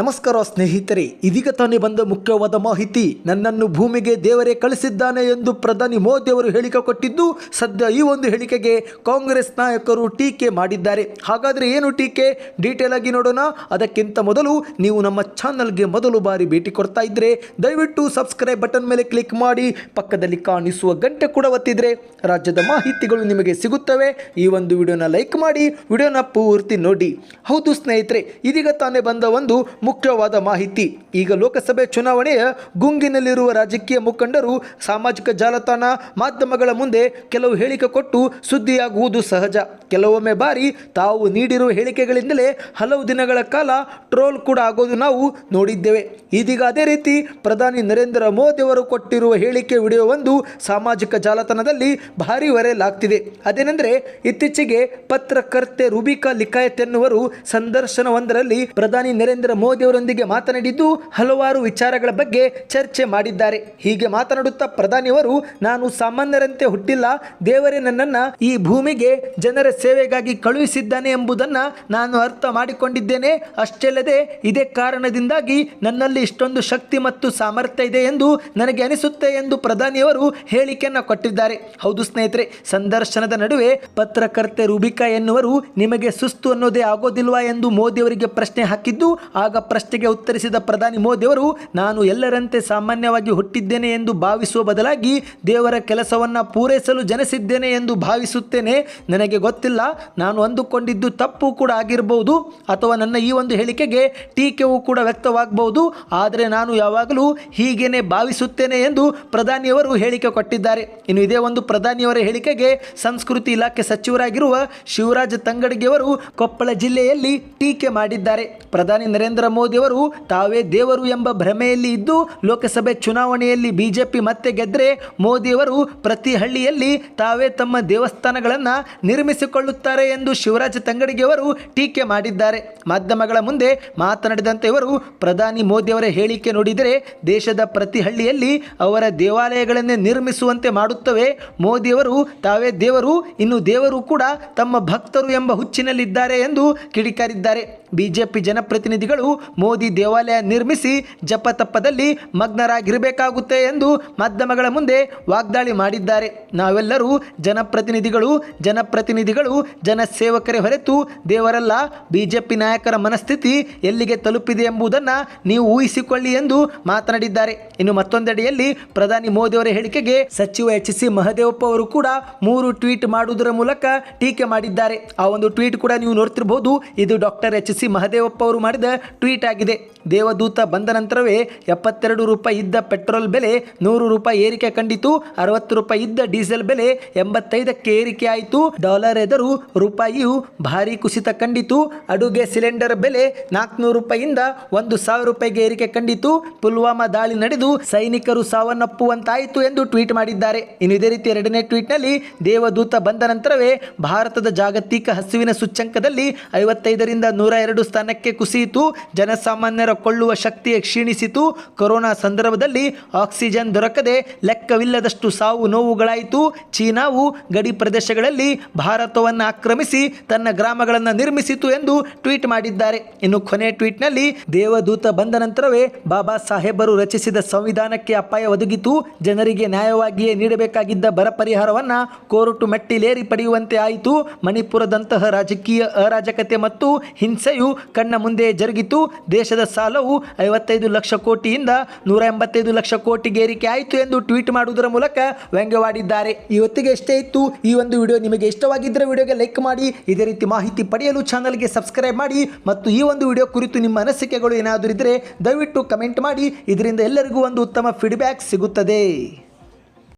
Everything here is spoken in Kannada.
ನಮಸ್ಕಾರ ಸ್ನೇಹಿತರೆ, ಇದೀಗ ತಾನೇ ಬಂದ ಮುಖ್ಯವಾದ ಮಾಹಿತಿ. ನನ್ನನ್ನು ಭೂಮಿಗೆ ದೇವರೇ ಕಳಿಸಿದ್ದಾನೆ ಎಂದು ಪ್ರಧಾನಿ ಮೋದಿ ಅವರು ಹೇಳಿಕೆ ಕೊಟ್ಟಿದ್ದು, ಸದ್ಯ ಈ ಒಂದು ಹೇಳಿಕೆಗೆ ಕಾಂಗ್ರೆಸ್ ನಾಯಕರು ಟೀಕೆ ಮಾಡಿದ್ದಾರೆ. ಹಾಗಾದರೆ ಏನು ಟೀಕೆ? ಡೀಟೇಲ್ ಆಗಿ ನೋಡೋಣ. ಅದಕ್ಕಿಂತ ಮೊದಲು ನೀವು ನಮ್ಮ ಚಾನಲ್ಗೆ ಮೊದಲು ಬಾರಿ ಭೇಟಿ ಕೊಡ್ತಾ ಇದ್ರೆ, ದಯವಿಟ್ಟು ಸಬ್ಸ್ಕ್ರೈಬ್ ಬಟನ್ ಮೇಲೆ ಕ್ಲಿಕ್ ಮಾಡಿ, ಪಕ್ಕದಲ್ಲಿ ಕಾಣಿಸುವ ಗಂಟೆ ಕೂಡ ಒತ್ತಿದ್ರೆ ರಾಜ್ಯದ ಮಾಹಿತಿಗಳು ನಿಮಗೆ ಸಿಗುತ್ತವೆ. ಈ ಒಂದು ವಿಡಿಯೋನ ಲೈಕ್ ಮಾಡಿ, ವಿಡಿಯೋನ ಪೂರ್ತಿ ನೋಡಿ. ಹೌದು ಸ್ನೇಹಿತರೆ, ಇದೀಗ ತಾನೇ ಬಂದ ಒಂದು ಮುಖ್ಯವಾದ ಮಾಹಿತಿ. ಈಗ ಲೋಕಸಭೆ ಚುನಾವಣೆಯ ಗುಂಗಿನಲ್ಲಿರುವ ರಾಜಕೀಯ ಮುಖಂಡರು, ಸಾಮಾಜಿಕ ಜಾಲತಾಣ ಮಾಧ್ಯಮಗಳ ಮುಂದೆ ಕೆಲವು ಹೇಳಿಕೆ ಕೊಟ್ಟು ಸುದ್ದಿಯಾಗುವುದು ಸಹಜ. ಕೆಲವೊಮ್ಮೆ ಬಾರಿ ತಾವು ನೀಡಿರುವ ಹೇಳಿಕೆಗಳಿಂದಲೇ ಹಲವು ದಿನಗಳ ಕಾಲ ಟ್ರೋಲ್ ಕೂಡ ಆಗೋದು ನಾವು ನೋಡಿದ್ದೇವೆ. ಇದೀಗ ಅದೇ ರೀತಿ ಪ್ರಧಾನಿ ನರೇಂದ್ರ ಮೋದಿ ಅವರು ಕೊಟ್ಟಿರುವ ಹೇಳಿಕೆ ವಿಡಿಯೋವೊಂದು ಸಾಮಾಜಿಕ ಜಾಲತಾಣದಲ್ಲಿ ಭಾರಿ ವೈರಲ್ ಆಗ್ತಿದೆ. ಅದೇನೆಂದರೆ, ಇತ್ತೀಚೆಗೆ ಪತ್ರಕರ್ತೆ ರುಬಿಕಾ ಲಿಕಾಯತ್ ಎನ್ನುವರು ಸಂದರ್ಶನವೊಂದರಲ್ಲಿ ಪ್ರಧಾನಿ ನರೇಂದ್ರ ಮೋದಿ ಅವರೊಂದಿಗೆ ಮಾತನಾಡಿದ್ದು ಹಲವಾರು ವಿಚಾರಗಳ ಬಗ್ಗೆ ಚರ್ಚೆ ಮಾಡಿದ್ದಾರೆ. ಹೀಗೆ ಮಾತನಾಡುತ್ತಾ ಪ್ರಧಾನಿಯವರು, ನಾನು ಸಾಮಾನ್ಯರಂತೆ ಹುಟ್ಟಿಲ್ಲ. ದೇವರೇ ನನ್ನನ್ನು ಈ ಭೂಮಿಗೆ ಜನರ ಸೇವೆಗಾಗಿ ಕಳುಹಿಸಿದ್ದಾನೆ ಎಂಬುದನ್ನು ನಾನು ಅರ್ಥ ಮಾಡಿಕೊಂಡಿದ್ದೇನೆ. ಅಷ್ಟೇ ಅಲ್ಲದೆ ಇದೇ ಕಾರಣದಿಂದಾಗಿ ನನ್ನಲ್ಲಿ ಇಷ್ಟೊಂದು ಶಕ್ತಿ ಮತ್ತು ಸಾಮರ್ಥ್ಯ ಇದೆ ಎಂದು ನನಗೆ ಅನಿಸುತ್ತೆ ಎಂದು ಪ್ರಧಾನಿಯವರು ಹೇಳಿಕೆಯನ್ನು ಕೊಟ್ಟಿದ್ದಾರೆ. ಹೌದು ಸ್ನೇಹಿತರೆ, ಸಂದರ್ಶನದ ನಡುವೆ ಪತ್ರಕರ್ತೆ ರೂಬಿಕಾ ಎನ್ನುವರು ನಿಮಗೆ ಸುಸ್ತು ಅನ್ನೋದೇ ಆಗೋದಿಲ್ವಾ ಎಂದು ಮೋದಿಯವರಿಗೆ ಪ್ರಶ್ನೆ ಹಾಕಿದ್ದು, ಆಗ ಪ್ರಶ್ನೆಗೆ ಉತ್ತರಿಸಿದ ಪ್ರಧಾನಿ ಮೋದಿಯವರು, ನಾನು ಎಲ್ಲರಂತೆ ಸಾಮಾನ್ಯವಾಗಿ ಹುಟ್ಟಿದ್ದೇನೆ ಎಂದು ಭಾವಿಸುವ ಬದಲಾಗಿ ದೇವರ ಕೆಲಸವನ್ನು ಪೂರೈಸಲು ಜನಿಸಿದ್ದೇನೆ ಎಂದು ಭಾವಿಸುತ್ತೇನೆ. ನನಗೆ ಗೊತ್ತಿಲ್ಲ, ನಾನು ಅಂದುಕೊಂಡಿದ್ದು ತಪ್ಪು ಕೂಡ ಆಗಿರಬಹುದು ಅಥವಾ ನನ್ನ ಈ ಒಂದು ಹೇಳಿಕೆಗೆ ಟೀಕೆಯೂ ಕೂಡ ವ್ಯಕ್ತವಾಗಬಹುದು ಆದರೆ ನಾನು ಯಾವಾಗಲೂ ಹೀಗೇನೆ ಭಾವಿಸುತ್ತೇನೆ ಎಂದು ಪ್ರಧಾನಿಯವರು ಹೇಳಿಕೆ ಕೊಟ್ಟಿದ್ದಾರೆ. ಇನ್ನು ಇದೇ ಒಂದು ಪ್ರಧಾನಿಯವರ ಹೇಳಿಕೆಗೆ ಸಂಸ್ಕೃತಿ ಇಲಾಖೆ ಸಚಿವರಾಗಿರುವ ಶಿವರಾಜ್ ತಂಗಡಗಿಯವರು ಕೊಪ್ಪಳ ಜಿಲ್ಲೆಯಲ್ಲಿ ಟೀಕೆ ಮಾಡಿದ್ದಾರೆ. ಪ್ರಧಾನಿ ನರೇಂದ್ರ ಮೋದಿ ಅವರು ತಾವೇ ದೇವರು ಎಂಬ ಭ್ರಮೆಯಲ್ಲಿ ಇದ್ದು ಲೋಕಸಭೆ ಚುನಾವಣೆಯಲ್ಲಿ ಬಿಜೆಪಿ ಮತ್ತೆ ಗೆದ್ದರೆ ಮೋದಿಯವರು ಪ್ರತಿ ಹಳ್ಳಿಯಲ್ಲಿ ತಾವೇ ತಮ್ಮ ದೇವಸ್ಥಾನಗಳನ್ನು ನಿರ್ಮಿಸಿಕೊಳ್ಳುತ್ತಾರೆ ಎಂದು ಶಿವರಾಜ ತಂಗಡಿಗೆಯವರು ಟೀಕೆ ಮಾಡಿದ್ದಾರೆ. ಮಾಧ್ಯಮಗಳ ಮುಂದೆ ಮಾತನಾಡಿದಂತೆ ಇವರು, ಪ್ರಧಾನಿ ಮೋದಿಯವರ ಹೇಳಿಕೆ ನೋಡಿದರೆ ದೇಶದ ಪ್ರತಿ ಹಳ್ಳಿಯಲ್ಲಿ ಅವರ ದೇವಾಲಯಗಳನ್ನೇ ನಿರ್ಮಿಸುವಂತೆ ಮಾಡುತ್ತವೆ. ಮೋದಿಯವರು ತಾವೇ ದೇವರು, ಇನ್ನು ದೇವರು ಕೂಡ ತಮ್ಮ ಭಕ್ತರು ಎಂಬ ಹುಚ್ಚಿನಲ್ಲಿದ್ದಾರೆ ಎಂದು ಕಿಡಿಕಾರಿದ್ದಾರೆ. ಬಿಜೆಪಿ ಜನಪ್ರತಿನಿಧಿಗಳು ಮೋದಿ ದೇವಾಲಯ ನಿರ್ಮಿಸಿ ಜಪತಪ್ಪದಲ್ಲಿ ಮಗ್ನರಾಗಿರಬೇಕಾಗುತ್ತೆ ಎಂದು ಮಾಧ್ಯಮಗಳ ಮುಂದೆ ವಾಗ್ದಾಳಿ ಮಾಡಿದ್ದಾರೆ. ನಾವೆಲ್ಲರೂ ಜನಪ್ರತಿನಿಧಿಗಳು ಜನಪ್ರತಿನಿಧಿಗಳು, ಜನಸೇವಕರೇ ಹೊರತು ದೇವರಲ್ಲ, ಬಿಜೆಪಿ ನಾಯಕರ ಮನಸ್ಥಿತಿ ಎಲ್ಲಿಗೆ ತಲುಪಿದೆ ಎಂಬುದನ್ನು ನೀವು ಊಹಿಸಿಕೊಳ್ಳಿ ಎಂದು ಮಾತನಾಡಿದ್ದಾರೆ. ಇನ್ನು ಮತ್ತೊಂದೆಡೆಯಲ್ಲಿ ಪ್ರಧಾನಿ ಮೋದಿ ಅವರ ಹೇಳಿಕೆಗೆ ಸಚಿವ ಎಚ್ ಸಿ ಮಹದೇವಪ್ಪ ಅವರು ಕೂಡ ಮೂರು ಟ್ವೀಟ್ ಮಾಡುವುದರ ಮೂಲಕ ಟೀಕೆ ಮಾಡಿದ್ದಾರೆ. ಆ ಒಂದು ಟ್ವೀಟ್ ಕೂಡ ನೀವು ನೋಡ್ತಿರಬಹುದು ಇದು ಡಾಕ್ಟರ್ ಎಚ್ ಸಿ ಮಹದೇವಪ್ಪ ಅವರು ಮಾಡಿದ ಟ್ವೀಟ್. ಆಗಿದೆ. ದೇವದೂತ ಬಂದ ನಂತರವೇ ಎಪ್ಪತ್ತೆರಡು ರೂಪಾಯಿ ಇದ್ದ ಪೆಟ್ರೋಲ್ ಬೆಲೆ ನೂರು ರೂಪಾಯಿ ಏರಿಕೆ ಕಂಡಿತು, ಅರವತ್ತು ರೂಪಾಯಿ ಇದ್ದ ಡೀಸೆಲ್ ಬೆಲೆ ಎಂಬತ್ತೈದಕ್ಕೆ ಏರಿಕೆ ಆಯಿತು. ಡಾಲರ್ ಎದುರು ರೂಪಾಯಿಯು ಭಾರಿ ಕುಸಿತ ಕಂಡಿತು. ಅಡುಗೆ ಸಿಲಿಂಡರ್ ಬೆಲೆ ನಾಲ್ಕುನೂರು ರೂಪಾಯಿಯಿಂದ ಒಂದು ಸಾವಿರ ರೂಪಾಯಿಗೆ ಏರಿಕೆ ಕಂಡಿತು. ಪುಲ್ವಾಮಾ ದಾಳಿ ನಡೆದು ಸೈನಿಕರು ಸಾವನ್ನಪ್ಪುವಂತಾಯಿತು ಎಂದು ಟ್ವೀಟ್ ಮಾಡಿದ್ದಾರೆ. ಇನ್ನು ಇದೇ ರೀತಿ ಎರಡನೇ ಟ್ವೀಟ್ನಲ್ಲಿ ದೇವದೂತ ಬಂದ ನಂತರವೇ ಭಾರತದ ಜಾಗತಿಕ ಹಸುವಿನ ಸೂಚ್ಯಂಕದಲ್ಲಿ ಐವತ್ತೈದರಿಂದ ನೂರ ಎರಡು ಸ್ಥಾನಕ್ಕೆ ಕುಸಿಯಿತು. ಜನಸಾಮಾನ್ಯರ ಕೊಳ್ಳುವ ಶಕ್ತಿಯೇ ಕ್ಷೀಣಿಸಿತು. ಕೊರೋನಾ ಸಂದರ್ಭದಲ್ಲಿ ಆಕ್ಸಿಜನ್ ದೊರಕದೆ ಲೆಕ್ಕವಿಲ್ಲದಷ್ಟು ಸಾವು ನೋವುಗಳಾಯಿತು. ಚೀನಾವು ಗಡಿ ಪ್ರದೇಶಗಳಲ್ಲಿ ಭಾರತವನ್ನು ಆಕ್ರಮಿಸಿ ತನ್ನ ಗ್ರಾಮಗಳನ್ನು ನಿರ್ಮಿಸಿತು ಎಂದು ಟ್ವೀಟ್ ಮಾಡಿದ್ದಾರೆ. ಇನ್ನು ಕೊನೆ ಟ್ವೀಟ್ನಲ್ಲಿ ದೇವದೂತ ಬಂದ ನಂತರವೇ ಬಾಬಾ ಸಾಹೇಬರು ರಚಿಸಿದ ಸಂವಿಧಾನಕ್ಕೆ ಅಪಾಯ ಒದಗಿತು. ಜನರಿಗೆ ನ್ಯಾಯವಾಗಿಯೇ ನೀಡಬೇಕಾಗಿದ್ದ ಬರ ಪರಿಹಾರವನ್ನು ಕೋರ್ಟು ಮೆಟ್ಟಿಲೇರಿ ಪಡೆಯುವಂತೆ ಆಯಿತು. ಮಣಿಪುರದಂತಹ ರಾಜಕೀಯ ಅರಾಜಕತೆ ಮತ್ತು ಹಿಂಸೆಯು ಕಣ್ಣ ಮುಂದೆ ಜರುಗಿತು. ದೇಶದ ಸಾಲವು ಐವತ್ತೈದು ಲಕ್ಷ ಕೋಟಿಯಿಂದ ನೂರ ಎಂಬತ್ತೈದು ಲಕ್ಷ ಕೋಟಿಗೆ ಏರಿಕೆ ಆಯಿತು ಎಂದು ಟ್ವೀಟ್ ಮಾಡುವುದರ ಮೂಲಕ ವ್ಯಂಗ್ಯವಾಡಿದ್ದಾರೆ. ಇವತ್ತಿಗೆ ಎಷ್ಟೇ ಇತ್ತು, ಈ ಒಂದು ವಿಡಿಯೋ ನಿಮಗೆ ಇಷ್ಟವಾಗಿದ್ದರೆ ವಿಡಿಯೋಗೆ ಲೈಕ್ ಮಾಡಿ, ಇದೇ ರೀತಿ ಮಾಹಿತಿ ಪಡೆಯಲು ಚಾನಲ್ಗೆ ಸಬ್ಸ್ಕ್ರೈಬ್ ಮಾಡಿ ಮತ್ತು ಈ ಒಂದು ವಿಡಿಯೋ ಕುರಿತು ನಿಮ್ಮ ಅನಿಸಿಕೆಗಳು ಏನಾದರೂ ಇದ್ದರೆ ದಯವಿಟ್ಟು ಕಮೆಂಟ್ ಮಾಡಿ. ಇದರಿಂದ ಎಲ್ಲರಿಗೂ ಒಂದು ಉತ್ತಮ ಫೀಡ್ಬ್ಯಾಕ್ ಸಿಗುತ್ತದೆ.